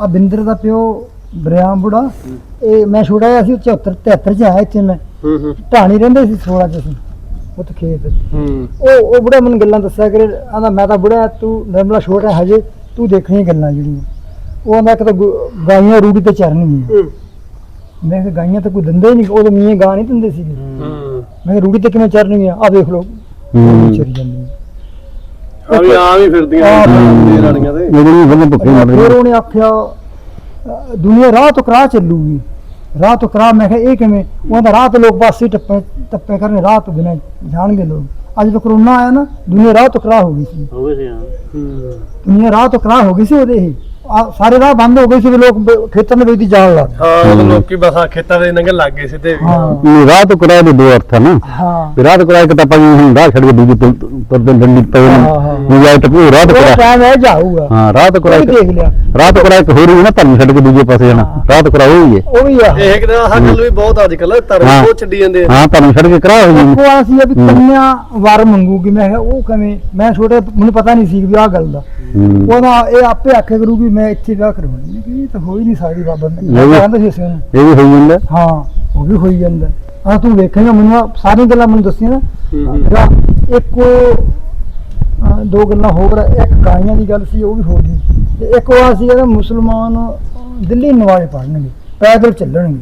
ਆ ਬਿੰਦਰ ਦਾ ਪਿਓ ਬਰਿਆਮ ਬੁੜਾ। ਇਹ ਮੈਂ ਛੋੜਾ ਸੀ 74 73 ਚ ਆਇਆ ਇੱਥੇ ਮੈਂ। ਹੂੰ ਹੂੰ। ਢਾਣੀ ਰਹਿੰਦੇ ਸੀ 16 ਚ ਅਸੀਂ ਉੱਥੇ ਖੇਤ ਹੂੰ। ਉਹ ਉਹ ਬੁੜਾ ਮੈਨੂੰ ਗੱਲਾਂ ਦੱਸਿਆ ਕਰੇ ਆਂਦਾ ਮੈਂ ਤਾਂ ਬੁੜਾ ਤੂੰ ਨਿਰਮਲਾ ਛੋਟਾ ਹਜੇ ਤੂੰ ਦੇਖਣੀਆਂ ਗੱਲਾਂ ਜਿਹੜੀਆਂ। ਉਹ ਆਂਦਾ ਕਿ ਤਾਂ ਗਾਈਆਂ ਰੂੜੀ ਤੇ ਚਰਨਗੀਆਂ। ਮੈਂ ਕਿਹਾ ਗਾਈਆਂ ਤਾਂ ਕੋਈ ਦਿੰਦੇ ਹੀ ਨਹੀਂ ਉਹ ਤਾਂ ਮੀਆਂ ਗਾਂ ਨਹੀਂ ਦਿੰਦੇ ਸੀਗੇ। ਹੂੰ। ਮੈਂ ਕਿਹਾ ਰੂੜੀ ਤੇ ਕਿਵੇਂ ਚਰਨਗੀਆਂ? ਆ ਵੇਖ ਲਓ। ਹੂੰ। ਚਰੀ ਜਾਂਦੀਆਂ ਆ ਵੀ ਆ ਵੀ ਫਿਰਦੀਆਂ ਆਹ ਦੇ ਰਾਣੀਆਂ ਤੇ ਜਿਹੜੀ ਬੰਦੇ ਭੁੱਖੇ ਮਰ ਫਿਰ ਰਹੇ ਉਹਨੇ ਆਖਿਆ ਅਹ ਦੁਨੀਆ ਰਾਹ ਤੋਂ ਕਰਾ ਚੱਲੂਗੀ। ਰਾਹ ਤੋਂ ਕਰਾ ਮੈਂ ਕਿਹਾ ਇਹ ਕਿਵੇਂ? ਉਹਦਾ ਰਾਹ ਤੋਂ ਲੋਕ ਪਾਸੇ ਟੱਪੇ ਟੱਪੇ ਕਰਨੇ ਰਾਹ ਤੋਂ ਬਿਨਾਂ ਜਾਣਗੇ ਲੋਕ। ਅੱਜ ਤੋਂ ਕਰੋਨਾ ਆਇਆ ਨਾ ਦੁਨੀਆ ਰਾਹ ਤੋਂ ਕਰਾ ਹੋ ਗਈ ਸੀ। ਹੋ ਗਏ ਸੀ ਹਾਂ। ਹੂੰ ਦੁਨੀਆ ਰਾਹ ਤੋਂ ਕਰਾ ਹੋ ਗਈ ਸੀ ਉਹਦੇ ਇਹ। ਸਾਰੇ ਰਾਹ ਬੰਦ ਹੋ ਗਏ ਸੀ ਵੀ ਲੋਕ ਬ- ਖੇਤਾਂ ਦੇ ਵਿੱਚ ਦੀ ਜਾਣ ਲੱਗ ਗਏ। ਹਾਂ ਉਹ ਲੋਕੀ ਬਸ ਆ ਖੇਤਾਂ ਦੇ ਨੰਗੇ ਲੱਗ ਗਏ ਸਿੱਧੇ ਵੀ। ਹਾਂ। ਨੇ ਰਾਹ ਤੋਂ ਕਿਰਾਏ ਦੇ ਦੋ ਅਰਥ ਆ ਨਾ ਹਾਂ। ਵੀ ਰਾਹ ਤੋਂ ਕਿਰਾਏ ਕਿ ਤਾਂ ਹੁਣ ਰਾਹ ਛੱਡ ਕੇ ਦੂਜੀ ਤੁਰ ਤੁਰਦੇ ਡੰਡੀ ਪਏ ਹਾਂ, ਹਾਂ। ਨੇ ਜਾਇ ਟਪੂ ਰਾਹ ਤੋਂ ਉਹ ਕਿਰਾਏ ਟਾਈਮ ਹੈ ਜਾਊਗਾ। ਹਾਂ ਰਾਹ ਤੋਂ ਉਹ ਵੀ ਕਿਰਾਏ ਦੇਖ ਲਿਆ। ਰਾਹ ਤੋਂ ਕਿਰਾਏ ਇੱਕ ਹੋਰ ਹੀ ਨਾ ਧਰਮ ਛੱਡ ਕੇ ਦੂਜੇ ਪਾਸੇ ਜਾਣਾ। ਰਾਹ ਤੋਂ ਕਿਰਾਏ ਹੀ ਹੈ। ਉਹ ਵੀ ਆ। ਇਹ ਕਿਦਾਂ ਆਹ ਗੱਲ ਵੀ ਬਹੁਤ ਅੱਜ ਕੱਲ ਧਰਮ ਹਾਂ। ਬਹੁਤ ਛੱਡੀ ਜਾਂਦੇ ਆ। ਹਾਂ ਧਰਮ ਛੱਡ ਕੇ ਕਿਰਾਏ ਹੋ ਜਾਂਦੇ। ਉਹ ਆ ਸੀ ਵੀ। ਕੰਨਿਆ ਵਾਰ ਮੰਗੂਗੀ। ਮੈਂ ਕਿਹਾ ਉਹ ਕਿਵੇਂ? ਮੈਂ ਛੋਟੇ ਮੈਨੂੰ ਪਤਾ ਨਹੀਂ ਸੀ ਵੀ ਆਹ ਗੱਲ ਦਾ। ਹੂੰ। ਉਹਦਾ ਇਹ ਆਪੇ ਆਖਿਆ ਕਰੂਗੀ ਮੈਂ ਇੱਥੇ ਵਿਆਹ ਕਰਵਾਉਣੀ ਹੈ ਕਿ ਇਹ ਤਾਂ ਹੋ ਹੀ ਨਹੀਂ ਸਕਦੀ ਬਾਬਾ ਨੇ। ਕਹਿੰਦਾ ਸੀ ਉਹਨੂੰ। ਇਹ ਵੀ ਹੋਈ ਜਾਂਦਾ ਹਾਂ ਉਹ ਵੀ ਹੋਈ ਜਾਂਦਾ ਆ ਤੂੰ ਵੇਖੇਗਾ ਮੈਨੂੰ ਆਹ ਸਾਰੀਆਂ ਗੱਲਾਂ ਮੈਨੂੰ ਦੱਸੀਆਂ ਨਾ। ਜਿਹੜਾ ਇੱਕ ਅਹ, ਦੋ ਗੱਲਾਂ ਹੋਰ ਆ। ਇੱਕ ਗਾਈਆਂ ਦੀ ਗੱਲ ਸੀ ਉਹ ਵੀ ਹੋ ਗਈ ਤੇ ਇੱਕ ਉਹ ਆ ਸੀ ਇਹਦਾ ਮੁਸਲਮਾਨ ਦਿੱਲੀ ਨਵਾਜ਼ ਪੜ੍ਹਨਗੇ ਪੈਦਲ ਚੱਲਣਗੇ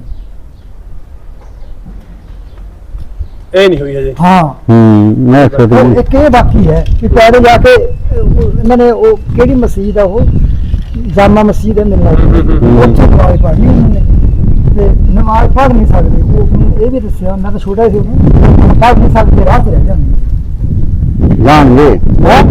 ਇਹ ਨਹੀਂ ਹੋਈ ਹਜੇ। ਹਾਂ। ਹੂੰ ਮੈਂ ਉਹ ਸੋਚਦੀ ਇੱਕ ਇਹ ਬਾਕੀ ਹੈ ਕਿ ਪੈਦਲ ਜਾ ਕੇ ਅਹ, ਉਹ- ਇਹਨਾਂ ਨੇ ਉਹ ਕਿਹੜੀ ਮਸਜਿਦ ਆ ਉਹ? ਜਾਮਾ ਮਸਜਿਦ ਹੈ। ਉੱਥੇ ਨਮਾਜ਼ ਪੜ੍ਹਨੀ ਉਹਨਾਂ ਨੇ। ਤੇ ਨਮਾਜ਼ ਪੜ੍ਹ ਨਹੀਂ ਸਕਦੇ। ਉਹ ਇਹ ਵੀ ਦੱਸਿਆ ਮੈਂ ਤਾਂ ਛੋਟਾ ਸੀ ਉਹਨੂੰ। ਪੜ੍ਹ ਨਹੀਂ ਸਕਦੇ ਰਾਹ 'ਚ ਰਹਿ ਜਾਂਦੇ। ਜਾਣਗੇ। ਹੈਂ?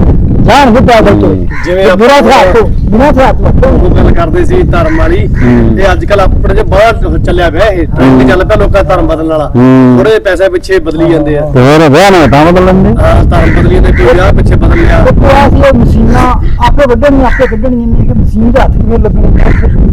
ਜਾਣਗੇ ਪੈਦਲ ਤੋਂ। ਜਿਵੇਂ ਤੇ ਬਿਨਾਂ ਆਪਾਂ- ਹੱਥ ਤੋਂ ਤੋਂ ਉਹ ਗੱਲ ਕਰਦੇ ਸੀ ਧਰਮ ਵਾਲੀ ਹੂੰ। ਤੇ ਅੱਜ ਕੱਲ ਆਪਣੇ ਜੇ ਬਾਹਰ ਚੱਲਿਆ ਪਿਆ ਇਹ। ਟ੍ਰੈਂਡ ਚੱਲ ਪਿਆ ਲੋਕਾਂ ਦਾ ਧਰਮ ਬਦਲਣ ਵਾਲਾ। ਹੂੰ। ਥੋੜੇ ਪੈਸੇ ਪਿੱਛੇ ਬਦਲੀ ਜਾਂਦੇ ਆ। ਤੇ ਹੋਰ ਵਿਆਹ ਨਾ ਤਾਂ ਬਦਲ ਲੈਂਦੇ ਹਾਂ ਧਰਮ ਬਦਲੀ ਜਾਂਦੇ ਕੋਈ ਵਿਆਹ ਪਿੱਛੇ ਬਦਲ ਲਿਆ। ਦੇਖੋ ਆ ਸੀ ਉਹ ਮਸ਼ੀਨਾਂ ਆਪੇ ਵੱਢਣੀਆਂ ਆਪੇ ਕੱਢਣੀਆਂ ਨਹੀਂ ਕਿ ਮਸ਼ੀਨ ਦੇ ਹੱਥ ਕਿਵੇਂ ਲੱਗਣੇ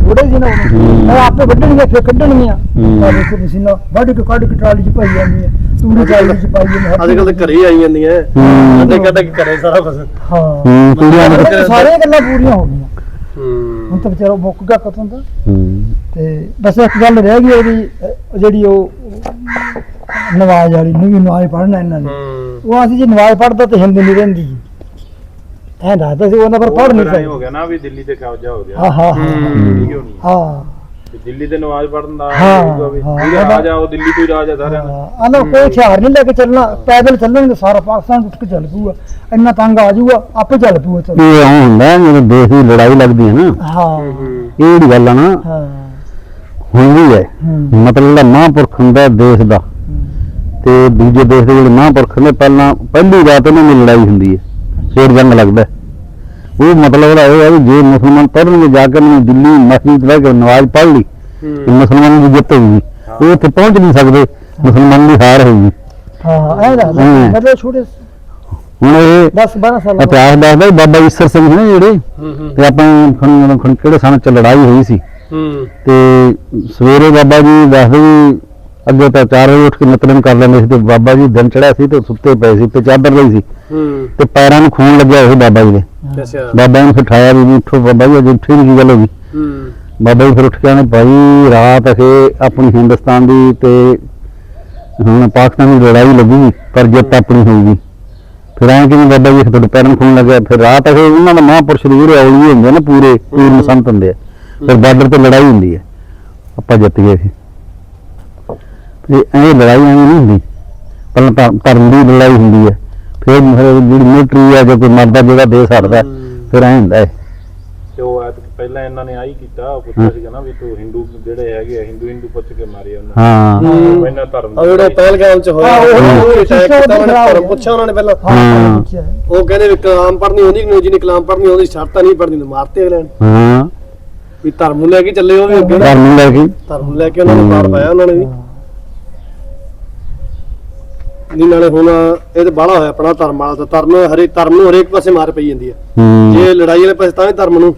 ਥੋੜੇ ਜਿਹੇ ਨਾ ਹੂੰ। ਉਹ ਆਪੇ ਵੱਢਣੀਆਂ ਫਿਰ ਕੱਢਣੀਆਂ। ਹੂੰ। ਆ ਦੇਖੋ ਮਸ਼ੀਨਾਂ ਵੱਢ ਕੇ ਕੱਢ ਕੇ ਟਰਾਲੀ 'ਚ ਪਾਈ ਜਾਂਦੀਆਂ। ਤੂੜੀ ਟਰਾਲੀ 'ਚ ਪਾਈ ਜਾਂਦੀਆਂ ਅੱਜ ਕੱਲ ਤਾਂ ਘਰੇ ਹੀ ਆਈ ਜਾਂਦੀਆਂ ਹੂੰ। ਸਾਡੇ ਕਹਿੰਦਾ ਕਿ ਘਰੇ ਸਾਰਾ ਕੁਝ ਹਾਂ। ਹੂੰ ਕੁੜੀਆਂ ਨੂੰ ਤਾਂ ਸਾਰੀਆਂ ਗੱਲਾਂ ਪੂਰੀਆਂ ਹੋ ਗਈਆਂ। ਹੂੰ। ਹੁਣ ਤਾਂ ਵਿਚਾਰਾ ਮੁੱਕ ਗਿਆ ਕਦੋਂ ਦਾ ਹੂੰ। ਤੇ ਬਸ ਇੱਕ ਗੱਲ ਰਹਿ ਗਈ ਉਹਦੀ ਅਹ, ਜਿਹੜੀ ਉਹ ਨਵਾਜ਼ ਵਾਲੀ ਨੂੰ ਵੀ ਨਵਾਜ਼ ਪੜ੍ਹਨਾ ਇਹਨਾਂ ਨੇ। ਹੂੰ। ਉਹ ਅਸੀਂ ਜੇ ਨਵਾਜ਼ ਪੜ੍ਹਦਾ ਤੇ ਹਿੰਦੀ ਨਹੀਂ ਰਹਿੰਦੀ। ਐਂ ਦੱਸਦਾ ਸੀ ਉਹਨਾਂ ਪਰ ਪੜ੍ਹ ਨਹੀਂ ਫਿਰ ਐਂ ਹੋ ਸਕਦਾ ਗਿਆ ਨਾ ਵੀ ਦਿੱਲੀ ਤੇ ਕਬਜ਼ਾ ਹੋ ਗਿਆ। ਹਾਂ। ਹਾਂ। ਹਾਂ ਨਹੀਂ ਹਾਂ। ਵੀ ਦਿੱਲੀ ਤੇ ਨਵਾਜ਼ ਪੜਨ ਦਾ ਹਾਂ, ਵੀ ਹਾਂ। ਰਾਜ ਉਹ ਦਿੱਲੀ ਤੋਂ ਹੀ ਰਾਜ ਆ ਸਾਰਿਆਂ ਦਾ। ਹਾਂ ਆਨਾ ਕੋਈ ਹਥਿਆਰ ਨਹੀਂ ਲੈ ਕੇ ਚੱਲਣਾ ਪੈਦਲ ਚੱਲਣਗੇ ਸਾਰਾ ਪਾਕਿਸਤਾਨ ਉੱਠ ਕੇ ਚੱਲ ਪੂਗਾ ਇੰਨਾ ਤੰਗ ਆ ਜਾਊਗਾ ਆਪੇ ਚੱਲ ਪੂਗਾ ਚੱਲ ਇਹ ਆਉਂ ਹੁੰਦਾ ਹੈ ਜਦੋਂ ਦੇਸ਼ ਦੀ ਲੜਾਈ ਲੱਗਦੀ ਹੈ ਨਾ। ਹਾਂ। ਇਹ ਜਿਹੜੀ ਗੱਲ ਆ ਨਾ ਹਾਂ। ਹੁੰਦੀ ਹੈ। ਹੂੰ। ਮਤਲਬ ਜਿਹੜਾ ਮਹਾਂਪੁਰਖ ਹੁੰਦਾ ਦੇਸ਼ ਦਾ ਤੇ ਦੂਜੇ ਦੇਸ਼ ਦੇ ਜਿਹੜੇ ਮਹਾਂਪੁਰਖ ਨੇ ਪਹਿਲਾਂ ਪਹਿਲੀ ਰਾਤ ਉਹਨਾਂ ਦੀ ਲੜਾਈ ਹੁੰਦੀ ਹੈ। ਫੇਰ ਜੰਗ ਲੱਗਦਾ ਹੈ। ਉਹ ਮਤਲਬ ਉਹਦਾ ਇਹ ਹੈ ਵੀ ਜੇ ਮੁਸਲਮਾਨ ਪੜ੍ਹਨਗੇ ਜਾ ਕੇ ਉਹਨਾਂ ਦਿੱਲੀ ਮਸਜਿਦ ਰਹਿ ਕੇ ਨਮਾਜ਼ ਪੜ੍ਹ ਲਈ ਤੇ ਮੁਸਲਮਾਨਾਂ ਦੀ ਜਿੱਤ ਹੋਊਗੀ। ਉਹ ਉੱਥੇ ਪਹੁੰਚ ਨਹੀਂ ਸਕਦੇ ਮੁਸਲਮਾਨ ਦੀ ਹਾਰ ਹੋਊਗੀ। ਹਾਂ ਐ ਦਾ। ਮਤਲਬ ਛੋਟੇ ਹੁਣ ਇਹ 10 12 ਸਾਲ ਇਤਿਹਾਸ ਦੱਸਦਾ ਬਾਬਾ ਈਸਰ ਸਿੰਘ ਨੇ ਜਿਹੜੇ ਤੇ ਆਪਾਂ ਖਣ ਖਣ ਕਿਹੜੇ ਸਨ ਚ ਲੜਾਈ ਹੋਈ ਸੀ। ਤੇ ਸਵੇਰੇ ਬਾਬਾ ਜੀ ਦੱਸਦੇ ਵੀ ਅੱਗੇ ਤਾਂ 4 ਵਜੇ ਉੱਠ ਕੇ ਨਿਤਨੇਮ ਕਰ ਲੈਂਦੇ ਸੀ ਤੇ ਬਾਬਾ ਜੀ ਦਿਨ ਚੜਿਆ ਸੀ ਤੇ ਸੁੱਤੇ ਪਏ ਸੀ ਤੇ ਚਾਦਰ ਲਈ ਸੀ। ਹੂੰ। ਤੇ ਪੈਰਾਂ ਨੂੰ ਖੂਨ ਲੱਗਿਆ ਹੋਇਆ ਬਾਬਾ ਜੀ ਦੇ। ਅੱਛਾ। ਬਾਬਾ ਨੂੰ ਉਠਾਇਆ ਵੀ ਉੱਠੋ ਬਾਬਾ ਜੀ ਅੱਜ ਉੱਠੇ ਨਹੀਂ ਗੱਲ ਹੋ ਗਈ ਹੂੰ। ਬਾਬਾ ਜੀ ਫਿਰ ਉੱਠ ਕੇ ਆਨੇ ਭਾਈ ਰਾਤ ਅਖੇ ਆਪਣੀ ਹਿੰਦੁਸਤਾਨ ਦੀ ਤੇ ਹੁਣ ਪਾਕਿਸਤਾਨ ਦੀ ਲੜਾਈ ਲੱਗੂਗੀ ਪਰ ਜਿੱਤ ਆਪਣੀ ਹੋਊਗੀ ਫਿਰ ਐਂ ਕਿਵੇਂ ਬਾਬਾ ਜੀ ਤੁਹਾਡੇ ਪੈਰਾਂ ਨੂੰ ਖੂਨ ਲੱਗਿਆ ਫਿਰ ਰਾਤ ਅਖੇ ਉਹਨਾਂ ਦਾ ਮਹਾਂਪੁਰਸ਼ ਦੀ ਜਿਹੜੇ ਔਲੀ ਹੁੰਦੇ ਨਾ ਪੂਰੇ ਪੂਰਨ ਸੰਤ ਹੁੰਦੇ ਆ। ਫਿਰ ਬਾਰਡਰ ਤੇ ਲੜਾਈ ਹੁੰਦੀ ਹੈ ਆਪਾਂ ਜਿੱਤ ਗਏ ਸੀ ਤੇ ਐਂ ਲੜਾਈ ਐਵੇਂ ਨਹੀਂ ਹੁੰਦੀ। ਪਹਿਲਾਂ ਧਰਮ ਦੀ ਲੜਾਈ ਹੁੰਦੀ ਹੈ ਫਿਰ ਜਿਹੜੀ ਮਿਲਟਰੀ ਹੈ ਜੇ ਕੋਈ ਮਰਦਾ ਜਿਹੜਾ ਦੇਸ਼ ਹਟਦਾ ਫਿਰ ਐਂ ਹੁੰਦਾ ਹੈ ਤੇ ਉਹ ਐਤ ਪਹਿਲਾਂ ਇਹਨਾਂ ਨੇ ਆਹੀ ਕੀਤਾ ਉਹ ਪੁੱਛਿਆ ਸੀਗਾ ਨਾ ਵੀ ਤੂੰ ਹਿੰਦੂ ਜਿਹੜੇ ਹੈਗੇ ਆ ਹਿੰਦੂ ਹਿੰਦੂ ਪੁੱਛ ਕੇ ਮਾਰੇ ਉਹਨਾਂ ਹਾਂ। ਨੂੰ ਇਹਨਾਂ ਧਰਮ ਆ ਜਿਹੜਾ ਪਹਿਲਗਾਮ ਚ ਹੋਇਆ ਉਹ- ਅਟੈਕ ਕੀਤਾ ਉਹਨਾਂ ਧਰਮ ਪੁੱਛਿਆ ਉਹਨਾਂ ਨੇ ਪਹਿਲਾਂ। ਹਾਂ। ਪੁੱਛਿਆ। ਹੈ। ਉਹ ਕਹਿੰਦੇ ਵੀ ਕਲਾਮ ਪੜ੍ਹਨੀ ਹੁੰਦੀ ਕਿ ਜਿਹਨੇ ਕਲਾਮ ਪੜ੍ਹਨੀ ਉਹਦੀ ਸ਼ਰਤਾਂ ਨਹੀਂ ਪੜ੍ਹਨੀ ਤੇ ਮਾਰਤੇ ਅਗਲੇ ਨੇ। ਹਾਂ। ਵੀ ਧਰਮ ਨੂੰ ਲੈ ਕੇ ਚੱਲੇ ਉਹ ਵੀ ਅੱਗੇ ਨਾ। ਧਰਮ ਨੂੰ ਲੈ ਕੇ। ਧਰਮ ਨੂੰ ਲੈ ਕੇ ਉਹਨਾਂ ਨੂੰ ਮਾਰ ਪਾਇਆ ਉਹਨਾਂ ਨੇ ਵੀ। ਨਹੀਂ ਨਾਲੇ ਹੁਣ ਇਹ ਤੇ ਬਾਹਲਾ ਹੋਇਆ ਆਪਣਾ ਧਰਮ ਵਾਲਾ ਤਾਂ ਧਰਮ ਹਰੇਕ ਧਰਮ ਨੂੰ ਹਰੇਕ ਪਾਸੇ ਮਾਰ ਪਈ ਜਾਂਦੀ ਹੈ। ਹੂੰ। ਜੇ ਲੜਾਈ ਵਾਲੇ ਪਾਸੇ ਤਾਂ ਵੀ ਧਰਮ ਨੂੰ।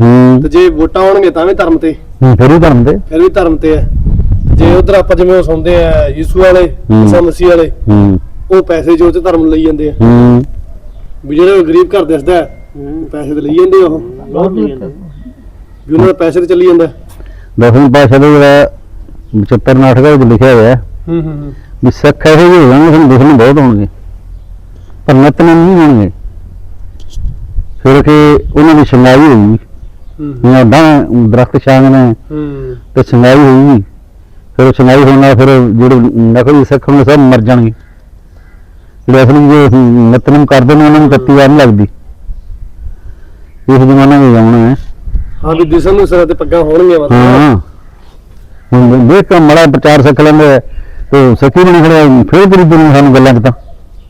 ਹੂੰ। ਤੇ ਜੇ ਵੋਟਾਂ ਆਉਣਗੇ ਤਾਂ ਵੀ ਧਰਮ ਤੇ। ਹੂੰ, ਫਿਰ ਵੀ ਧਰਮ ਦੇ ਫਿਰ ਵੀ ਧਰਮ ਤੇ ਹੈ। ਜੇ ਉਧਰ ਆਪਾਂ ਜਿਵੇਂ ਸੁਣਦੇ ਆ ਯਿਸੂ ਵਾਲੇ ਹੂੰ। ਈਸਾ ਮਸੀਹ ਵਾਲੇ ਹੂੰ। ਉਹ ਪੈਸੇ ਜੋ ਤੇ ਧਰਮ ਨੂੰ ਲਈ ਜਾਂਦੇ ਆ। ਹੂੰ। ਵੀ ਜਿਹੜੇ ਗਰੀਬ ਘਰ ਦਿਸਦਾ ਹੈ, ਪੈਸੇ ਤੇ ਲਈ ਜਾਂਦੇ ਉਹ। ਹੀ। ਵੀ ਉਹਨਾਂ ਦਾ ਪੈਸੇ ਤੇ ਚੱਲੀ ਜਾਂਦਾ ਦਸਵੇਂ ਪਾਤਸ਼ਾਹ ਦੇ ਜਿਹੜਾ 75 ਨਾਟਕਾਂ ਵਿੱਚ ਲਿਖਿਆ ਹੋਇਆ ਹੈ। ਹੂੰ ਹੂੰ ਹੂੰ। ਵੀ ਸਿੱਖ ਇਹੋ ਜਿਹੇ ਹੋਣਗੇ ਤੁਹਾਨੂੰ ਦੁਸ਼ਮਣ ਬਹੁਤ ਹੋਣਗੇ। ਪਰ ਨਤਨ ਨਹੀਂ ਹੋਣਗੇ। ਫਿਰ ਕਿ ਉਹਨਾਂ ਦੀ ਸ਼ਿੰਗਾਈ ਹੋਊਗੀ। ਹੂੰ। ਓਦਾਂ ਦਰਖਤ ਛਾਂਗ ਨੇ ਹੂੰ। ਤੇ ਸ਼ਿੰਗਾਈ ਹੋਊਗੀ। ਫਿਰ ਸ਼ਿੰਗਾਈ ਹੋਣ ਨਾਲ ਫਿਰ ਜਿਹੜੇ ਨਕਲੀ ਸਿੱਖ ਹੋਣਗੇ ਸਭ ਮਰ ਜਾਣਗੇ। ਜਿਹੜੇ ਅਸਲੀ ਜੋ ਨਤਨਮ ਕਰਦੇ ਨੇ ਉਹਨਾਂ ਨੂੰ ਕੱਤੀ ਵਾਰ ਨਹੀਂ ਲੱਗਦੀ। ਇਸ ਜ਼ਮਾਨਾ ਵਿੱਚ ਆਉਣਾ ਹੈ। ਹਾਂ ਵੀ ਦਿਸਣ ਨੂੰ ਸਿਰ ਤੇ ਪੱਗਾਂ ਹੋਣਗੀਆਂ ਬਸ ਹਾਂ। ਹੁਣ ਦੇਖ ਕੇ ਮੜਾ ਪ੍ਰਚਾਰ ਸਿੱਖ ਲੈਂਦੇ ਤੇ ਸਕੀ ਬਣ ਖੜਿਆ ਫਿਰ ਬੜੀ ਦੁਨੀਆ ਸਾਨੂੰ ਗੱਲਾਂ ਕਿਤਾ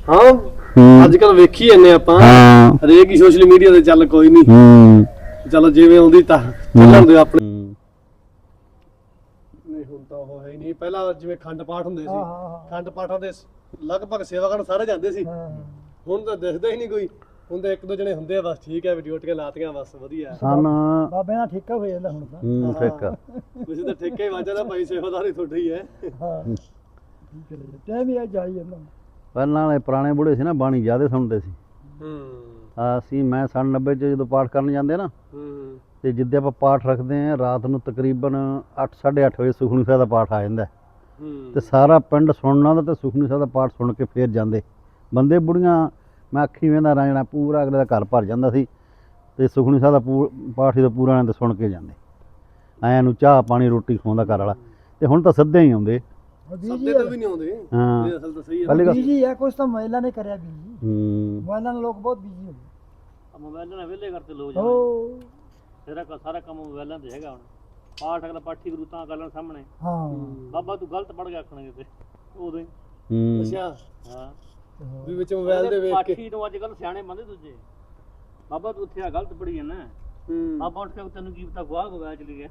ਹਾਂ ਹੂੰ। ਅੱਜ ਕੱਲ ਵੇਖੀ ਜਾਂਦੇ ਆਪਾਂ। ਹਾਂ। ਹਰੇਕ ਹੀ ਸੋਸ਼ਲ ਮੀਡੀਆ ਤੇ ਚੱਲ ਕੋਈ ਨਹੀਂ। ਹੂੰ। ਚਲੋ ਜਿਵੇਂ ਆਉਂਦੀ ਤਾਂ ਚੱਲਣ ਦਿਓ ਆਪਣੇ। ਨਹੀਂ ਹੁਣ ਤਾਂ ਉਹ ਹੈ ਹੀ ਨਹੀਂ। ਪਹਿਲਾਂ ਜਿਵੇਂ ਖੰਡ ਪਾਠ ਹੁੰਦੇ ਹਾਂ, ਹਾਂ, ਹਾਂ। ਸੀ ਖੰਡ ਪਾਠਾਂ ਦੇ ਲਗਭਗ ਸੇਵਾ ਕਰਨ ਸਾਰੇ ਜਾਂਦੇ ਸੀ। ਹਾਂ। ਹੁਣ ਤਾਂ ਦਿਖਦਾ ਹੀ ਨਹੀਂ ਕੋਈ। ਹੁਣ ਤਾਂ ਇੱਕ ਦੋ ਜਣੇ ਹੁੰਦੇ ਆ ਬਸ ਠੀਕ ਹੈ ਵੀ ਡਿਊਟੀਆਂ ਲਾਤੀਆਂ ਬਸ ਵਧੀਆ। ਸਨ ਬਾਬੇ ਦਾ ਠੇਕਾ ਹੋ ਜਾਂਦਾ ਹੁਣ ਤਾਂ। ਹੂੰ ਠੇਕਾ। ਤੁਸੀਂ ਤਾਂ ਠੇਕੇ ਹੀ ਵਾਜਾ ਦਾ ਭਾਈ ਸੇਵਾਦਾਰੀ ਤੁਹਾਡੀ ਹੀ। ਹੈ। ਟਾਈਮ ਹੀ ਆ ਜਾਈ ਜਾਂਦਾ ਪਹਿਲਾਂ ਵਾਲੇ ਪੁਰਾਣੇ ਬੁੜੇ ਸੀ ਨਾ ਬਾਣੀ ਜ਼ਿਆਦਾ ਸੁਣਦੇ ਸੀ। ਹੂੰ। ਅਸੀਂ ਮੈਂ ਸਨ 90 ਚ ਜਦੋਂ ਪਾਠ ਕਰਨ ਜਾਂਦੇ ਨਾ ਹੂੰ। ਤੇ ਜਿੱਦੇ ਆਪਾਂ ਪਾਠ ਰੱਖਦੇ ਆ ਰਾਤ ਨੂੰ ਤਕਰੀਬਨ 8:30 ਵਜੇ ਸੁਖਨੀ ਸਾਹਿਬ ਦਾ ਪਾਠ ਆ ਜਾਂਦਾ। ਤੇ ਸਾਰਾ ਪਿੰਡ ਸੁਣਨਾ ਹੁੰਦਾ ਤੇ ਸੁਖਨੀ ਸਾਹਿਬ ਦਾ ਪਾਠ ਸੁਣ ਕੇ ਫੇਰ ਜਾਂਦੇ। ਬੰਦੇ ਬੁੜੀਆਂ ਮੈਂ ਅੱਖੀ ਵੇਂਦਾ ਰਹਿ ਜਾਣਾ ਪੂਰਾ ਅਗਲੇ ਦਾ ਘਰ ਭਰ ਜਾਂਦਾ ਸੀ। ਤੇ ਸੁਖਨੀ ਸਾਹਿਬ ਦਾ ਪਾਠ ਹੀ ਤਾਂ ਪੂਰਾ ਨੇ ਤੇ ਸੁਣ ਕੇ ਜਾਂਦੇ। ਆਇਆਂ ਨੂੰ ਚਾਹ ਪਾਣੀ ਰੋਟੀ ਖਵਾਉਂਦਾ ਘਰ ਵਾਲਾ। ਤੇ ਹੁਣ ਤਾਂ ਸਿੱਧੇ ਹੀ ਆਉਂਦੇ। ਸੱਦੇ ਤੋਂ ਵੀ ਨਹੀਂ ਆਉਂਦੇ। ਹਾਂ। ਇਹ ਅਸਲ ਤਾਂ ਸਹੀ ਹੈ ਪਹਿਲੀ ਗੱਲ ਬੀਜੀ ਹੈ ਕੁਛ ਤਾਂ ਮਹਿਲਾ ਨੇ ਕਰਿਆ ਬੀਜੀ। ਹੂੰ। ਮਹਿਲਾ ਨਾਲ ਲੋਕ ਬਹੁਤ ਬੀਜੀ ਹੋ ਗਏ ਮੋਬਾਈਲਾਂ ਨਾਲ ਵਿਹਲੇ ਕਰਤੇ ਲੋਕ ਓ ਤੇਰਾ ਕ- ਸਾਰਾ ਕੰਮ ਮੋਬਾਈਲਾਂ ਤੇ ਹੈਗਾ ਹੁਣ। ਪਾਠ ਅਗਲਾ ਪਾਠੀ ਗੁਰੂ ਤਾਂ ਕਰਨ ਸਾਹਮਣੇ। ਹਾਂ। ਬਾਬਾ ਤੂੰ ਗਲਤ ਪੜ ਗਿਆ ਆਖਣਗੇ ਤੇ। ਉਦੋਂ ਹੀ। ਹੂੰ ਅੱਛਾ। ਹਾਂ। ਵੀ ਵਿੱਚ ਮੋਬਾਈਲ ਦੇ ਵੇਖ ਕੇ ਪਾਠੀ ਤੋਂ ਅੱਜ ਕੱਲ ਸਿਆਣੇ ਬੰਦੇ ਦੂਜੇ। ਬਾਬਾ ਤੂੰ ਉੱਥੇ ਆ ਗਲਤ ਪੜੀ ਜਾਂਦਾ। ਹੂੰ। ਬਾਬਾ ਉੱਠ ਕੇ ਤੈਨੂੰ ਕੀ ਪਤਾ ਗਵਾਹ ਮੋਬਾਈਲ ਚਲੀ ਗਿਆ।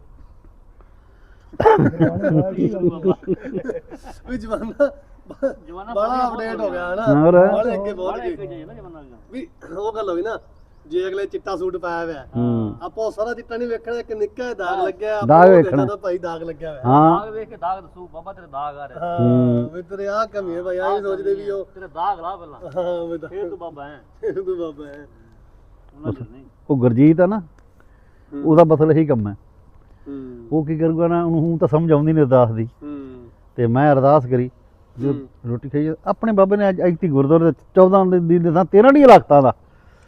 ਵੀ ਜਵਾਨਾ ਜਵਾਨਾ ਬੜਾ ਅਪਡੇਟ ਹੋ ਗਿਆ ਹਨਾ ਹੋਰ? ਬਾਹਲੇ ਅੱਗੇ ਬਹੁਤ ਬਾਹਲੇ ਗਏ ਅੱਗੇ। ਜਾਈਏ ਨਾ ਜਵਾਨਾ ਦਾ ਵੀ ਉਹ ਗੱਲ ਹੋਈ ਨਾ ਜੇ ਅਗਲੇ ਚਿੱਟਾ ਸੂਟ ਪਾਇਆ ਹੋਇਆ ਹੈ, ਹੂੰ ਆਪਾਂ ਉਹ ਸਾਰਾ ਚਿੱਟਾ ਨਹੀਂ ਵੇਖਣਾ ਇੱਕ ਨਿੱਕਾ ਜਿਹਾ ਦਾਗ ਲੱਗਿਆ ਆਪਾਂ ਦਾਗ ਉਹ ਵੇਖਣਾ। ਦੇਖਣਾ ਤਾਂ ਭਾਈ ਦਾਗ ਲੱਗਿਆ ਹੋਇਆ। ਹਾਂ। ਦਾਗ ਵੇਖ ਕੇ ਦਾਗ ਦੱਸੂ ਬਾਬਾ ਤੇਰੇ ਦਾਗ ਆ ਰਿਹਾ। ਹਾਂ ਵੀ ਤੇਰੇ ਆ ਕਮੀ ਹੈ ਭਾਈ ਆ ਵੀ ਸੋਚਦੇ ਵੀ ਉਹ ਤੇਰੇ ਦਾਗ ਲਾ ਪਹਿਲਾਂ। ਹਾਂ ਵੀ ਤਾਂ ਫੇਰ ਤੂੰ ਬਾਬਾ ਹੈ। ਤੂੰ ਬਾਬਾ ਹੈ। ਉਹਨਾਂ ਦੇ ਨਹੀਂ। ਉਹ ਗੁਰਜੀਤ ਆ ਨਾ ਉਹਦਾ ਬਸਲ ਇਹੀ ਕੰਮ ਹੂੰ। ਉਹ ਕੀ ਕਰੂਗਾ ਨਾ ਉਹਨੂੰ ਹੁਣ ਤਾਂ ਸਮਝ ਆਉਂਦੀ ਨਹੀਂ ਅਰਦਾਸ ਦੀ। ਹੂੰ। ਤੇ ਮੈਂ ਅਰਦਾਸ ਕਰੀ ਜੋ ਰੋਟੀ ਖਾਈ ਆਪਣੇ ਬਾਬੇ ਨੇ ਅੱਜ ਐਤੀ ਗੁਰਦੁਆਰੇ ਦੇ 14 ਦੇ ਦਿਨ ਦੇ ਤਾਂ 13 ਨਹੀਂ ਲੱਗਤਾ ਦਾ।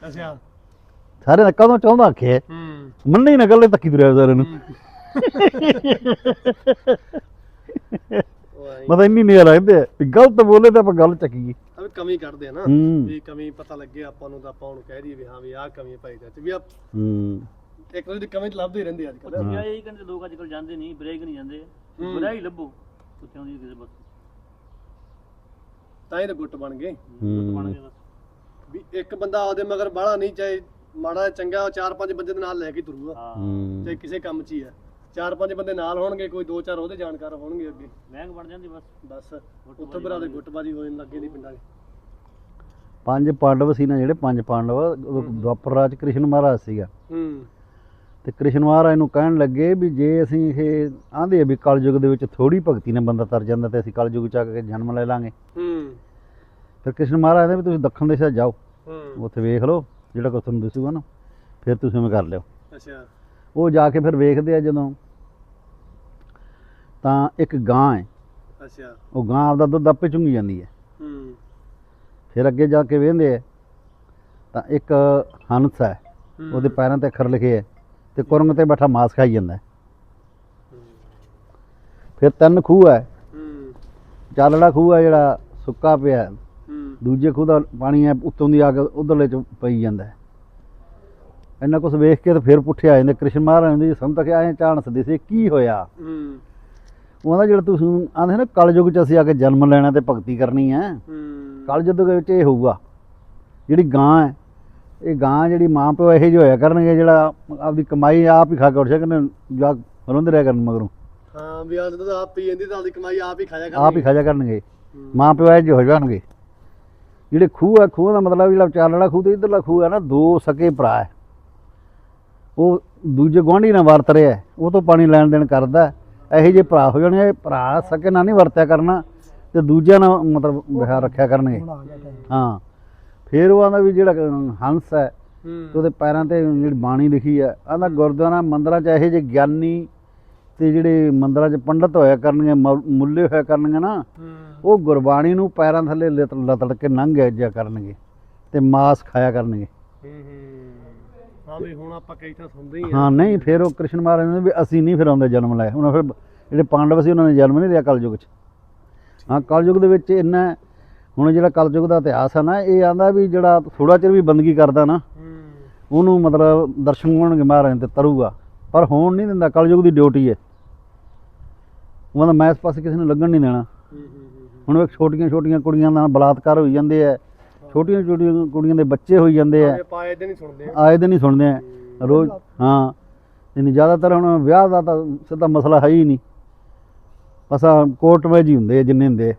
ਅੱਛਾ। ਸਾਰੇ ਨੇ ਕਦੋਂ ਚਾਹੁੰਦਾ ਆਖੇ ਹੂੰ। ਮੰਨੇ ਹੀ ਨਾ ਗੱਲੇ ਤੱਕੀ ਤੁਰਿਆ ਸਾਰਿਆਂ ਨੂੰ। ਮਤਲਬ ਇੰਨੀ ਨਿਆ ਲੱਗਦੇ ਗਲਤ ਬੋਲੇ ਤਾਂ ਆਪਾਂ ਗੱਲ ਚੱਕੀਏ। ਆ ਵੀ ਕਮੀ ਕੱਢਦੇ ਆ ਨਾ ਵੀ ਕਮੀ ਪਤਾ ਲੱਗੇ ਆਪਾਂ ਨੂੰ ਤਾਂ ਆਪਾਂ ਉਹਨੂੰ ਕਹਿ ਦਈਏ ਵੀ ਹਾਂ ਵੀ ਆਹ ਕਮੀ ਭਾਈ ਚਾਚੇ ਵੀ ਆ ਹੂੰ। ਇੱਕ ਦੂਜੇ ਦੀ ਕਮੀ ਲੱਭਦੇ ਹੀ ਰਹਿੰਦੇ ਅੱਜ ਕੱਲ੍ਹ। ਯਾ ਇਹ ਕਹਿੰਦੇ ਲੋਕ ਅੱਜ ਕੱਲ ਜਾਂਦੇ ਨਹੀਂ ਬ੍ਰੇਕ ਨਹੀਂ ਜਾਂਦੇ। ਬੁਰਾ ਹੀ ਲੱਭੋ ਉੱਥੇ ਆਉਂਦੀ ਕਿਸੇ ਬਸ ਤਾਂ ਹੀ ਤਾਂ ਗੁੱਟ ਬਣ ਗਏ। ਹੂੰ ਬਣ ਕੇ ਬਸ। ਵੀ ਇੱਕ ਬੰਦਾ ਆਪਦੇ ਮਗਰ ਬਾਹਲਾ ਨਹੀਂ ਚਾਹੇ ਮਾੜਾ ਚੰਗਾ ਉਹ ਚਾਰ ਪੰਜ ਬੰਦੇ ਦੇ ਨਾਲ ਲੈ ਕੇ ਤੁਰੂਗਾ। ਹਾਂ। ਹੂੰ। ਚਾਹੇ ਕਿਸੇ ਕੰਮ 'ਚ ਹੀ ਆ। ਚਾਰ ਪੰਜ ਬੰਦੇ ਨਾਲ ਹੋਣਗੇ ਕੋਈ ਦੋ ਚਾਰ ਉਹਦੇ ਜਾਣਕਾਰ ਹੋਣਗੇ ਅੱਗੇ। ਮਹਿੰਗ ਬਣ ਜਾਂਦੀ ਬਸ। ਬਸ। ਉੱਥੇ ਭਰਾ ਦੇ ਗੁੱਟਬਾਜੀ ਹੋਣ ਲੱਗੇ ਦੀ ਪਿੰਡਾਂ 'ਚ ਪੰਜ ਪਾਂਡਵ ਸੀ ਨਾ ਜਿਹੜੇ ਪੰਜ ਪਾਂਡਵ ਉਦੋਂ ਦੁਆਪਰ ਰਾਜ ਕ੍ਰਿਸ਼ਨ ਮਹਾਰਾਜ ਸੀਗਾ। ਹੂੰ। ਤੇ ਕ੍ਰਿਸ਼ਨ ਮਹਾਰਾਜ ਨੂੰ ਕਹਿਣ ਲੱਗੇ ਵੀ ਜੇ ਅਸੀਂ ਇਹ ਆਂਦੇ ਵੀ ਕਲਯੁਗ ਦੇ ਵਿੱਚ ਥੋੜੀ ਭਗਤੀ ਨਾਲ ਬੰਦਾ ਤਰ ਜਾਂਦਾ ਤੇ ਅਸੀਂ ਕਲਯੁਗ ਚ ਆ ਕੇ ਜਨਮ ਲੈ ਲਾਂਗੇ। ਹੂੰ। ਫਿਰ ਕ੍ਰਿਸ਼ਨ ਮਹਾਰਾਜ ਕਹਿੰਦੇ ਵੀ ਤੁਸੀਂ ਦੱਖਣ ਦਿਸ਼ਾ ਜਾਓ। ਹੂੰ। ਉੱਥੇ ਵੇਖ ਲਓ ਜਿਹੜਾ ਕੁਛ ਤੁਹਾਨੂੰ ਦਿਸੂਗਾ ਨਾ ਫਿਰ ਤੁਸੀਂ ਉਵੇਂ ਕਰ ਲਿਓ। ਅੱਛਾ। ਉਹ ਜਾ ਕੇ ਫਿਰ ਵੇਖਦੇ ਆ ਜਦੋਂ। ਤਾਂ ਇੱਕ ਗਾਂ ਹੈ। ਅੱਛਾ। ਉਹ ਗਾਂ ਆਪਦਾ ਦੁੱਧ ਆਪੇ ਚੁੰਗੀ ਜਾਂਦੀ ਹੈ। ਹੂੰ। ਫਿਰ ਅੱਗੇ ਜਾ ਕੇ ਵੇਖਦੇ ਆ ਤਾਂ ਇੱਕ ਹੰਸ ਹੈ। ਹੂੰ। ਉਹਦੇ ਪੈਰਾਂ ਤੇ ਅੱਖਰ ਲਿਖੇ ਹੈ ਤੇ ਕੁਰੰਗ ਤੇ ਬੈਠਾ ਮਾਸ ਖਾਈ ਜਾਂਦਾ ਹੈ। ਫਿਰ ਤਿੰਨ ਖੂਹ ਹੈ ਹੂੰ ਚਾਲੜਾ ਖੂਹ ਹੈ ਜਿਹੜਾ ਸੁੱਕਾ ਪਿਆ ਹੈ। ਹੂੰ ਦੂਜੇ ਖੂਹ ਦਾ ਪਾਣੀ ਹੈ ਉੱਤੋਂ ਦੀ ਆ ਕੇ ਉਧਰਲੇ ਚ ਪਈ ਜਾਂਦਾ ਹੈ। ਇੰਨਾ ਕੁਝ ਵੇਖ ਕੇ ਤੇ ਫਿਰ ਪੁੱਠੇ ਆ ਜਾਂਦੇ ਕ੍ਰਿਸ਼ਨ ਮਹਾਰਾਜ ਦੀ ਸੰਤ ਕਿ ਆਏ ਚਾਣਸ ਦਿਸੇ ਕੀ ਹੋਇਆ ਹੂੰ ਉਹ ਕਹਿੰਦਾ ਜਿਹੜਾ ਤੁਸੀਂ ਆਂਦੇ ਨਾ ਕਲਯੁਗ ਚ ਅਸੀਂ ਆ ਕੇ ਜਨਮ ਲੈਣਾ ਤੇ ਭਗਤੀ ਕਰਨੀ ਹੈ ਹੂੰ ਕਲਯੁੱਗ ਦੇ ਵਿੱਚ ਇਹ ਹੋਊਗਾ ਜਿਹੜੀ ਗਾਂ ਹੈ ਇਹ ਗਾਂ ਜਿਹੜੀ ਮਾਂ ਪਿਓ ਇਹੋ ਜਿਹੇ ਹੋਇਆ ਕਰਨਗੇ ਜਿਹੜਾ ਆਪਦੀ ਕਮਾਈ ਆਪ ਹੀ ਖਾ ਕੇ ਉੱਠ ਸਕਣ ਜਾ ਰੋਂਦੇ ਰਿਹਾ ਕਰਨ ਮਗਰੋਂ। ਹਾਂ ਵੀ ਆਹ ਜਦੋਂ ਆਪ ਪੀ ਜਾਂਦੀ ਤਾਂ ਆਪਦੀ ਕਮਾਈ ਆਪ ਹੀ ਖਾਇਆ ਕਰ ਆਪ ਹੀ ਖਾ ਜਾ ਕਰਨਗੇ। ਮਾਂ ਪਿਓ ਇਹੋ ਜਿਹੇ ਹੋ ਜਾਣਗੇ। ਜਿਹੜੇ ਖੂਹ ਹੈ ਖੂਹ ਦਾ ਮਤਲਬ ਜਿਹੜਾ ਚਾਲੜਾ ਖੂਹ ਤੇ ਇਧਰਲਾ ਖੂਹ ਹੈ ਨਾ ਦੋ ਸਕੇ ਭਰਾ ਹੈ। ਉਹ ਦੂਜੇ ਗੁਆਂਢੀ ਨਾਲ ਵਰਤ ਰਿਹਾ ਹੈ, ਉਹ ਤੋਂ ਪਾਣੀ ਲੈਣ ਦੇਣ ਕਰਦਾ। ਇਹੋ ਜਿਹੇ ਭਰਾ ਹੋ ਜਾਣਗੇ। ਭਰਾ ਸਕੇ ਨਾਲ ਨਹੀਂ ਵਰਤਿਆ ਕਰਨਾ ਤੇ ਦੂਜਿਆਂ ਨਾਲ ਮਤਲਬ ਵਿਹਾਰ ਰੱਖਿਆ ਕਰਨਗੇ। ਆ ਹਾਂ। ਫਿਰ ਉਹ ਆਂਦਾ ਵੀ ਜਿਹੜਾ ਹੰਸ ਹੈ ਤੇ ਉਹਦੇ ਪੈਰਾਂ ਤੇ ਜਿਹੜੀ ਬਾਣੀ ਲਿਖੀ ਹੈ ਆਂਦਾ ਗੁਰਦੁਆਰਾ ਮੰਦਰਾਂ 'ਚ ਇਹੋ ਜਿਹੇ ਗਿਆਨੀ ਤੇ ਜਿਹੜੇ ਮੰਦਰਾਂ 'ਚ ਪੰਡਤ ਹੋਇਆ ਕਰਨਗੇ ਮੁੱਲੇ ਹੋਇਆ ਕਰਨਗੇ ਨਾ ਉਹ ਗੁਰਬਾਣੀ ਨੂੰ ਪੈਰਾਂ ਥੱਲੇ ਲਤ- ਲਤੜ ਕੇ ਲੰਘ ਜਾ ਕਰਨਗੇ ਤੇ ਮਾਸ ਖਾਇਆ ਕਰਨਗੇ। ਹਾਂ ਵੀ ਹੁਣ ਆਪਾਂ ਕਈ ਤਾਂ ਸੁਣਦੇ ਹੀ ਹਾਂ ਨਹੀਂ ਫਿਰ ਉਹ ਕ੍ਰਿਸ਼ਨ ਮਹਾਰਾਜ ਨੇ ਵੀ ਅਸੀਂ ਨਹੀਂ ਫਿਰ ਆਉਂਦੇ ਜਨਮ ਲਿਆ ਉਹਨਾਂ ਫਿਰ ਜਿਹੜੇ ਪਾਂਡਵ ਸੀ ਉਹਨਾਂ ਨੇ ਜਨਮ ਨਹੀਂ ਲਿਆ ਕਲਯੁਗ 'ਚ। ਹਾਂ ਕਲਯੁਗ ਦੇ ਵਿੱਚ ਇੰਨਾ ਹੁਣ ਜਿਹੜਾ ਕਲਯੁਗ ਦਾ ਇਤਿਹਾਸ ਹੈ ਨਾ ਇਹ ਆਂਦਾ ਵੀ ਜਿਹੜਾ ਥੋੜਾ ਚਿਰ ਵੀ ਬੰਦਗੀ ਕਰਦਾ ਨਾ ਉਹਨੂੰ ਮਤਲਬ ਦਰਸ਼ਨ ਹੋਣਗੇ ਮਹਾਰਾਜ ਤੇ ਤਰੂਗਾ। ਪਰ ਹੋਣ ਨਹੀਂ ਦਿੰਦਾ ਕਲਯੁਗ ਦੀ ਡਿਊਟੀ ਹੈ ਉਹ ਕਹਿੰਦਾ ਮੈਂ ਇਸ ਪਾਸੇ ਕਿਸੇ ਨੂੰ ਲੱਗਣ ਨਹੀਂ ਦੇਣਾ। ਹੁਣ ਛੋਟੀਆਂ ਛੋਟੀਆਂ ਕੁੜੀਆਂ ਨਾਲ ਬਲਾਤਕਾਰ ਹੋਈ ਜਾਂਦੇ ਆ ਛੋਟੀਆਂ ਛੋਟੀਆਂ ਕੁੜੀਆਂ ਦੇ ਬੱਚੇ ਹੋਈ ਜਾਂਦੇ ਆ। ਪਾਏ ਦੇ ਨਹੀਂ ਸੁਣਦੇ ਆਏ ਦਿਨ ਹੀ ਸੁਣਦੇ ਆ। ਰੋਜ਼ ਹਾਂ। ਨਹੀਂ ਜ਼ਿਆਦਾਤਰ ਹੁਣ ਵਿਆਹ ਦਾ ਤਾਂ ਸਿੱਧਾ ਮਸਲਾ ਹੈ ਹੀ ਨਹੀਂ। ਬਸ ਕੋਰਟ ਵਿੱਚ ਹੀ ਹੁੰਦੇ ਜਿੰਨੇ ਹੁੰਦੇ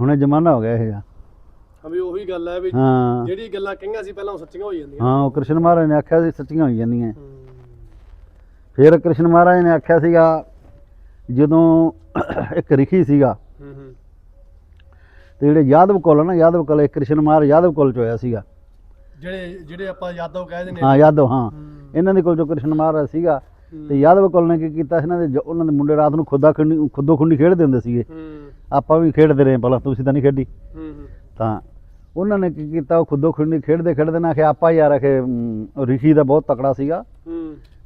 ਹੁਣ ਇਹ ਜ਼ਮਾਨਾ ਹੋ ਗਿਆ ਇਹ ਜਿਹਾ। ਹਾਂ ਵੀ ਉਹੀ ਗੱਲ ਹੈ ਵੀ ਹਾਂ। ਜਿਹੜੀ ਗੱਲਾਂ ਕਹੀਆਂ ਸੀ ਪਹਿਲਾਂ ਉਹ ਸੱਚੀਆਂ ਹੋ ਜਾਂਦੀਆਂ। ਹਾਂ ਉਹ ਕ੍ਰਿਸ਼ਨ ਮਹਾਰਾਜ ਨੇ ਆਖਿਆ ਸੀ ਸੱਚੀਆਂ ਹੋਈ ਜਾਂਦੀਆਂ। ਫਿਰ ਕ੍ਰਿਸ਼ਨ ਮਹਾਰਾਜ ਨੇ ਆਖਿਆ ਸੀਗਾ ਜਦੋਂ ਇੱਕ ਰਿਖੀ ਸੀਗਾ ਤੇ ਜਿਹੜੇ ਯਾਦਵ ਕੁਲ ਆ ਨਾ ਯਾਦਵ ਕੁਲ ਇਹ ਕ੍ਰਿਸ਼ਨ ਮਹਾਰਾਜ ਯਾਦਵ ਕੁਲ ਚ ਹੋਇਆ ਸੀਗਾ। ਜਿਹੜੇ ਜਿਹੜੇ ਆਪਾਂ ਯਾਦਵ ਕਹਿ ਦਿੰਦੇ ਹਾਂ ਯਾਦਵ ਹਾਂ। ਇਹਨਾਂ ਦੇ ਕੋਲ ਜੋ ਕ੍ਰਿਸ਼ਨ ਮਹਾਰਾਜ ਸੀਗਾ ਤੇ ਯਾਦਵ ਕੁਲ ਨੇ ਕੀ ਕੀਤਾ ਸੀ ਇਹਨਾਂ ਦੇ ਜੋ- ਉਹਨਾਂ ਦੇ ਮੁੰਡੇ ਰਾਤ ਨੂੰ ਖੁੱਦਾ ਖੁੰਡੀ ਖੁੱਦੋ ਖੁੰਡੀ ਖੇਡਦੇ ਹੁੰਦੇ ਸੀਗੇ। ਆਪਾਂ ਵੀ ਖੇਡਦੇ ਰਹੇ ਪਹਿਲਾਂ ਤੁਸੀਂ ਤਾਂ ਨਹੀਂ ਖੇਡੀ। ਤਾਂ ਉਹਨਾਂ ਨੇ ਕੀ ਕੀਤਾ ਉਹ ਖੁੱਦੋ ਖੁੰਡੀ ਖੇਡਦੇ ਖੇਡਦੇ ਨਾ ਕਿ ਆਪਾਂ ਯਾਰ ਅਖੇ ਰਿਸ਼ੀ ਦਾ ਬਹੁਤ ਤਕੜਾ ਸੀਗਾ।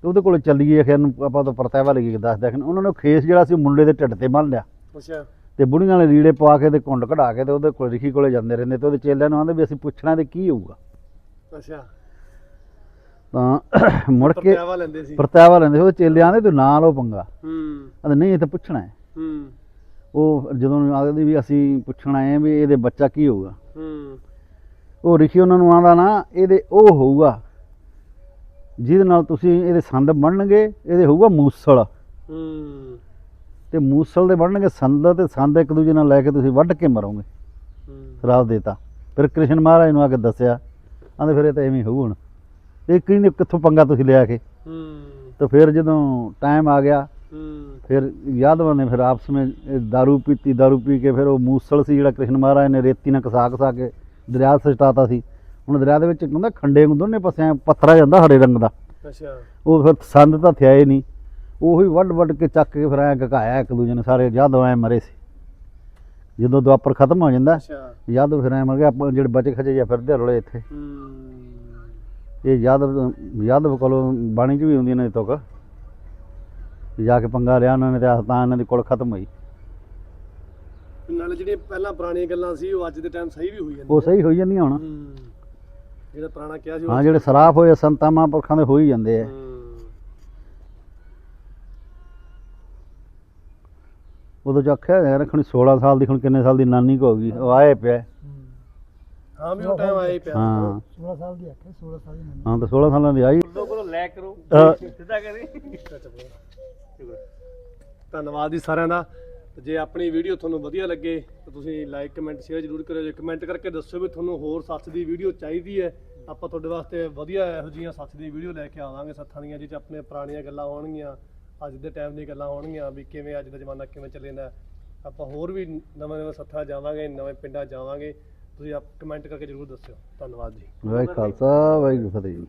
ਤੇ ਉਹਦੇ ਕੋਲ ਚੱਲੀਏ ਅਖੇ ਆਪਾਂ ਤਾਂ ਪਰਤਾਵਾ ਲੱਗੀ ਦੱਸ ਦੇਖ ਉਹਨਾਂ ਨੇ ਉਹ ਖੇਸ ਜਿਹੜਾ ਸੀ ਉਹ ਮੁੰਡੇ ਦੇ ਢਿੱਡ ਤੇ ਬੰਨ ਲਿਆ। ਅੱਛਾ। ਤੇ ਬੁੜੀਆਂ ਵਾਲੇ ਰੀੜੇ ਪਵਾ ਕੇ ਤੇ ਕੁੰਡ ਕਢਾ ਕੇ ਤੇ ਉਹਦੇ ਕੋਲ ਰਿਸ਼ੀ ਕੋਲੇ ਜਾਂਦੇ ਰਹਿੰਦੇ ਤੇ ਉਹਦੇ ਚੇਲਿਆਂ ਨੂੰ ਆਂਦੇ ਵੀ ਅਸੀਂ ਪੁੱਛਣਾ ਤੇ ਕੀ ਹੋਊਗਾ। ਅੱਛਾ। ਤਾਂ ਮੁੜ ਕੇ ਪਰਤਾਵਾ ਲੈਂਦੇ ਸੀ। ਪਰਤਾਵਾ ਲੈਂਦੇ ਸੀ, ਉਹਦੇ ਚੇਲੇ ਆਂਦੇ ਤੂੰ ਨਾਲ ਉਹ ਪੰਗਾ। ਹੂੰ। ਨਹੀਂ ਇਹ ਤਾਂ ਪੁੱਛਣਾ ਹੈ। ਹੂੰ। ਉਹ ਜਦੋਂ ਆਖਦੇ ਵੀ ਅਸੀਂ ਪੁੱਛਣਾ ਹੈ ਵੀ ਇਹਦੇ ਬੱਚਾ ਕੀ ਹੋਊਗਾ। ਹੂੰ। ਉਹ ਰਿਸ਼ੀ ਉਹਨਾਂ ਨੂੰ ਆਂਦਾ ਨਾ ਇਹਦੇ ਉਹ ਹੋਊਗਾ। ਜਿਹਦੇ ਨਾਲ ਤੁਸੀਂ ਇਹਦੇ ਸੰਦ ਬਣਨਗੇ ਇਹਦੇ ਹੋਊਗਾ ਮੂਸਲ। ਹੂੰ। ਤੇ ਮੂਸਲ ਦੇ ਬਣਨਗੇ ਸੰਦ ਤੇ ਸੰਦ ਇੱਕ ਦੂਜੇ ਨਾਲ ਲੈ ਕੇ ਤੁਸੀਂ ਵੱਢ ਕੇ ਮਰੋਗੇ। ਹੂੰ। ਸ਼ਰਾਬ ਦੇਤਾ ਫਿਰ ਕ੍ਰਿਸ਼ਨ ਮਹਾਰਾਜ ਨੂੰ ਆ ਕੇ ਦੱਸਿਆ ਆਂਦੇ ਫਿਰ ਇਹ ਤਾਂ ਐਵੇਂ ਹੋਊ ਹੁਣ। ਇਹ ਕੀ ਨੇ ਕਿੱਥੋਂ ਪੰਗਾ ਤੁਸੀਂ ਲਿਆ ਕੇ? ਹੂੰ। ਤੇ ਫਿਰ ਜਦੋਂ ਟਾਈਮ ਆ ਗਿਆ ਹੂੰ ਫਿਰ ਯਾਦਵਾਂ ਨੇ ਫਿਰ ਆਪਸ ਵਿੱਚ ਇਹ दारू ਪੀਤੀ दारू ਪੀ ਕੇ ਫਿਰ ਉਹ ਮੂਸਲ ਸੀ ਜਿਹੜਾ ਕ੍ਰਿਸ਼ਨ ਮਹਾਰਾਜ ਨੇ ਰੇਤੀ ਨਾਲ ਕਸਾ ਕਸਾ ਕੇ ਦਰਿਆ 'ਚ ਸਟਾਤਾ ਸੀ ਹੁਣ ਦਰਿਆ ਦੇ ਵਿੱਚ ਕਹਿੰਦਾ ਖੰਡੇ ਨੂੰ ਦੋਨੇ ਪਾਸਿਆਂ ਪੱਥਰਾ ਜਾਂਦਾ ਹਰੇ ਰੰਗ ਦਾ ਅੱਛਾ ਉਹ ਫਿਰ ਸੰਦ ਤਾਂ ਥਿਆ ਹੀ ਨਹੀਂ ਉਹੀ ਵੱਡ ਵੱਡ ਕੇ ਚੱਕ ਕੇ ਫਿਰ ਐ ਗਕਾਇਆ ਇੱਕ ਦੂਜੇ ਨੇ ਸਾਰੇ ਯਾਦਵ ਐ ਮਰੇ ਸੀ ਜਦੋਂ ਦੁਆਪਰ ਖਤਮ ਹੋ ਜਾਂਦਾ ਅੱਛਾ ਯਾਦਵ ਫਿਰ ਐ ਮਰ ਗਿਆ ਆਪਾਂ ਜਿਹੜੇ ਬਚੇ ਖਚੇ ਜਾਂ ਫਿਰਦੇ ਰੋਲੇ ਇੱਥੇ ਹੂੰ ਇਹ ਯਾਦਵ ਯਾਦਵ ਕੋਲੋਂ ਬਾਣੀ 'ਚ ਵੀ ਹੁੰਦੀ ਨੇ ਤੁਕ ਜਾ ਕੇ ਪੰਗਾ ਲਿਆ ਉਹਨਾਂ ਨੇ ਤੇ ਤਾਂ ਇਹਨਾਂ ਦੀ ਕੁਲ ਖਤਮ ਹੋਈ। ਨਾਲੇ ਜਿਹੜੀਆਂ ਪਹਿਲਾਂ ਪੁਰਾਣੀਆਂ ਗੱਲਾਂ ਸੀ ਉਹ ਅੱਜ ਦੇ ਟਾਈਮ ਸਹੀ ਵੀ ਹੋਈ ਜਾਂਦੀਆਂ। ਉਹ ਸਹੀ ਹੋਈ ਜਾਂਦੀਆਂ ਹੁਣ। ਹੂੰ। ਜਿਹੜਾ ਪੁਰਾਣਾ ਕਿਹਾ ਸੀ ਉਹ ਹਾਂ ਜਿਹੜੇ ਸਰਾਫ ਹੋਏ ਸੰਤਾਂ ਮਹਾਂਪੁਰਖਾਂ ਦੇ ਹੋ ਹੀ ਜਾਂਦੇ ਆ। ਹੂੰ। ਉਦੋਂ ਚ ਆਖਿਆ ਯਾਰ ਰੱਖਣੀ 16 ਸਾਲ ਦੀ ਹੁਣ ਕਿੰਨੇ ਸਾਲ ਦੀ ਨਾਨੀ ਕੋ ਹੋ ਗਈ? ਉਹ ਆਏ ਪਿਆ। ਹਾਂ। ਵੀ ਉਹ ਟਾਈਮ ਆਇਆ ਹੀ ਪਿਆ। ਹਾਂ। 16 ਸਾਲ ਦੀ ਆਖੇ 16 ਸਾਲ ਦੀ ਹਾਂ ਤਾਂ 16 ਸਾਲਾਂ ਦੀ ਆਈ। ਦੋ ਕੋਲ ਲੈ ਕਰੋ। ਅਹ ਸਿੱਧਾ ਕਰੀ। ਧੰਨਵਾਦ ਜੀ ਸਾਰਿਆਂ ਦਾ। ਜੇ ਆਪਣੀ ਵੀਡੀਓ ਤੁਹਾਨੂੰ ਵਧੀਆ ਲੱਗੇ, ਤਾਂ ਤੁਸੀਂ ਲਾਈਕ ਕਮੈਂਟ ਸ਼ੇਅਰ ਜ਼ਰੂਰ ਕਰਿਓ। ਜੇ ਕਮੈਂਟ ਕਰਕੇ ਦੱਸਿਓ ਵੀ ਤੁਹਾਨੂੰ ਹੋਰ ਸੱਚ ਦੀ ਵੀਡੀਓ ਚਾਹੀਦੀ ਹੈ, ਆਪਾਂ ਤੁਹਾਡੇ ਵਾਸਤੇ ਵਧੀਆ ਇਹੋ ਜਿਹੀਆਂ ਸੱਚ ਦੀ ਵੀਡੀਓ ਲੈ ਕੇ ਆਵਾਂਗੇ ਸੱਥਾਂ ਦੀਆਂ ਜਿਹ 'ਚ ਆਪਣੇ ਪੁਰਾਣੀਆਂ ਗੱਲਾਂ ਹੋਣਗੀਆਂ, ਅੱਜ ਦੇ ਟਾਈਮ ਦੀਆਂ ਗੱਲਾਂ ਹੋਣਗੀਆਂ, ਵੀ ਕਿਵੇਂ ਅੱਜ ਦਾ ਜ਼ਮਾਨਾ ਕਿਵੇਂ ਚੱਲੇਂਦਾ ਆਪਾਂ ਹੋਰ ਵੀ ਨਵੇਂ ਨਵੇਂ ਸੱਥਾਂ ਜਾਵਾਂਗੇ, ਨਵੇਂ ਪਿੰਡਾਂ ਜਾਵਾਂਗੇ। ਤੁਸੀਂ ਆਪ ਕਮੈਂਟ ਕਰਕੇ ਜ਼ਰੂਰ ਦੱਸਿਓ। ਧੰਨਵਾਦ ਜੀ। ਵਾਹਿਗੁਰੂ ਖਾਲਸਾ, ਵਾਹਿਗੁਰੂ ਫਤਿਹ।